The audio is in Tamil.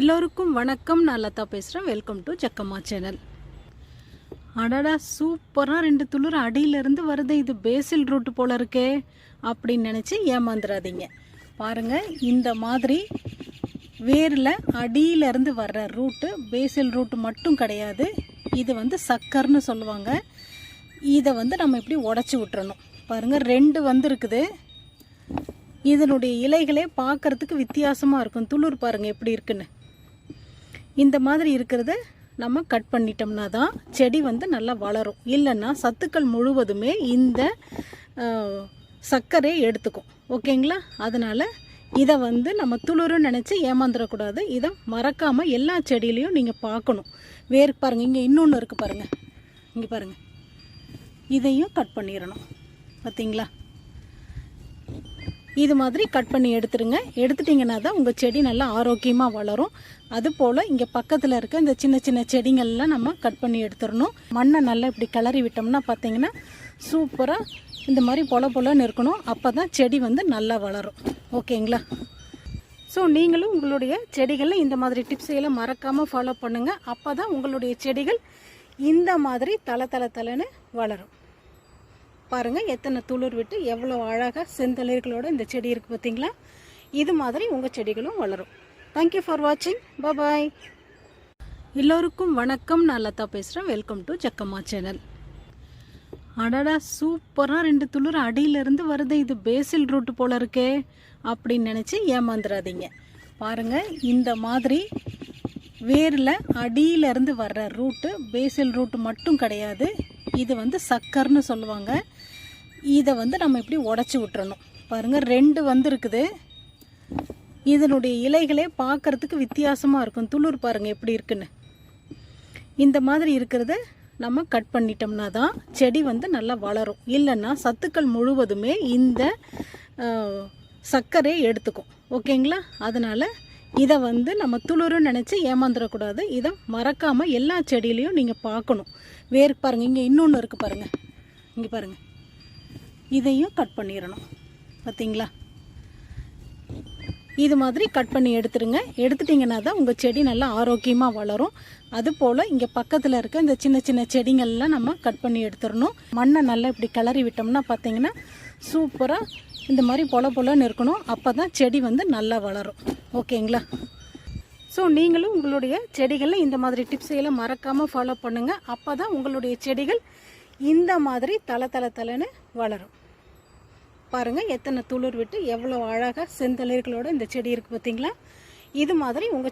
எல்லோருக்கும் வணக்கம். நான் லதா பேசுகிறேன் வெல்கம் டு ஜக்கம்மா சேனல். அடடா சூப்பராக ரெண்டு துளிர் அடியிலேருந்து வருது. இது பேசில் ரூட்டு போல் இருக்கே அப்படின்னு நினச்சி ஏமாந்துடாதீங்க பாருங்கள் இந்த மாதிரி வேரில் அடியிலேருந்து வர்ற ரூட்டு பேசில் ரூட்டு மட்டும் கிடையாது. இது வந்து சக்கர்னு சொல்லுவாங்க. இதை வந்து நம்ம இப்படி உடச்சி விட்டுறணும். பாருங்கள் ரெண்டு வந்து இருக்குது இதனுடைய இலைகளே பார்க்கறதுக்கு வித்தியாசமாக இருக்கும். துளிர் பாருங்கள் எப்படி இருக்குன்னு. இந்த மாதிரி இருக்கிறத நம்ம கட் பண்ணிட்டோம்னா தான் செடி வந்து நல்லா வளரும். இல்லைன்னா சத்துக்கள் முழுவதுமே இந்த சர்க்கரையை சர்க்கரை எடுத்துக்கும். ஓகேங்களா? அதனால் இதை வந்து நம்ம துளுருன்னு நினச்சி ஏமாந்துடக்கூடாது இதை மறக்காமல் எல்லா செடியிலையும் நீங்கள் பார்க்கணும். வேறு பாருங்கள் இங்கே இன்னொன்று இருக்குது பாருங்கள் இங்கே பாருங்கள் இதையும் கட் பண்ணிடணும். பார்த்தீங்களா இது மாதிரி கட் பண்ணி எடுத்துருங்க. எடுத்துட்டிங்கன்னா தான் உங்கள் செடி நல்லா ஆரோக்கியமாக வளரும். அதுபோல் இங்கே பக்கத்தில் இருக்க இந்த சின்ன சின்ன செடிங்கள்லாம் நம்ம கட் பண்ணி எடுத்துடணும். மண்ணை நல்லா இப்படி கிளறி விட்டோம்னா பார்த்தீங்கன்னா சூப்பராக இந்த மாதிரி பொல பொலன்னு இருக்கணும். அப்போ தான் செடி வந்து நல்லா வளரும். ஓகேங்களா? ஸோ நீங்களும் உங்களுடைய செடிகளில் இந்த மாதிரி டிப்ஸையெல்லாம் மறக்காமல் ஃபாலோ பண்ணுங்கள் அப்போ தான் உங்களுடைய செடிகள் இந்த மாதிரி தலை தலை தலைன்னு வளரும். பாருங்கள் எத்தனை துளிர் விட்டு எவ்வளோ அழகாக செந்தளிர்களோட இந்த செடி இருக்குது பார்த்தீங்களா இது மாதிரி உங்கள் செடிகளும் வளரும். தேங்க்யூ ஃபார் வாட்சிங் பாய் எல்லோருக்கும் வணக்கம். நான் லதா பேசுகிறேன் வெல்கம் டு ஜக்கம்மா சேனல். அடடா சூப்பராக ரெண்டு துளிர் அடியிலேருந்து வருது. இது பேசில் ரூட்டு போல் இருக்கே அப்படின்னு நினச்சி ஏமாந்துடாதீங்க பாருங்கள் இந்த மாதிரி வேரில் அடியிலேருந்து வர்ற ரூட்டு பேசில் ரூட்டு மட்டும் கிடையாது. இது வந்து சக்கர்னு சொல்லுவாங்க. இதை வந்து நம்ம இப்படி உடச்சி விட்டுறணும். பாருங்கள் ரெண்டு வந்து இருக்குது இதனுடைய இலைகளே பார்க்கறதுக்கு வித்தியாசமாக இருக்கும். துளிர் பாருங்கள் எப்படி இருக்குன்னு. இந்த மாதிரி இருக்கிறத நம்ம கட் பண்ணிட்டோம்னா தான் செடி வந்து நல்லா வளரும். இல்லைன்னா சத்துக்கள் முழுவதுமே இந்த சர்க்கரையை எடுத்துக்கும். ஓகேங்களா? அதனால் இதை வந்து நம்ம துளுருன்னு நினச்சி ஏமாந்துடக்கூடாது இதை மறக்காமல் எல்லா செடியிலையும் நீங்கள் பார்க்கணும். வேறு பாருங்கள் இங்கே இன்னொன்று இருக்குது பாருங்கள் இங்கே பாருங்கள் இதையும் கட் பண்ணிடணும். பார்த்தீங்களா இது மாதிரி கட் பண்ணி எடுத்துருங்க. எடுத்துட்டிங்கன்னா தான் உங்கள் செடி நல்லா ஆரோக்கியமாக வளரும். அதுபோல் இங்கே பக்கத்தில் இருக்க இந்த சின்ன சின்ன செடிங்கள்லாம் நம்ம கட் பண்ணி எடுத்துடணும். மண்ணை நல்லா இப்படி கிளறி விட்டோம்னா பார்த்தீங்கன்னா சூப்பராக இந்த மாதிரி பொல பொலன்னு இருக்கணும். அப்போ தான் செடி வந்து நல்லா வளரும். ஓகேங்களா? ஸோ நீங்களும் உங்களுடைய செடிகளில் இந்த மாதிரி டிப்ஸையெல்லாம் மறக்காமல் ஃபாலோ பண்ணுங்கள் அப்போ தான் உங்களுடைய செடிகள் இந்த மாதிரி தலை தலை தலைன்னு வளரும். பாருங்கள் எத்தனை துளிர் விட்டு எவ்வளோ அழகாக செந்தளிர்களோட இந்த செடி இருக்குது பார்த்தீங்களா இது மாதிரி உங்கள்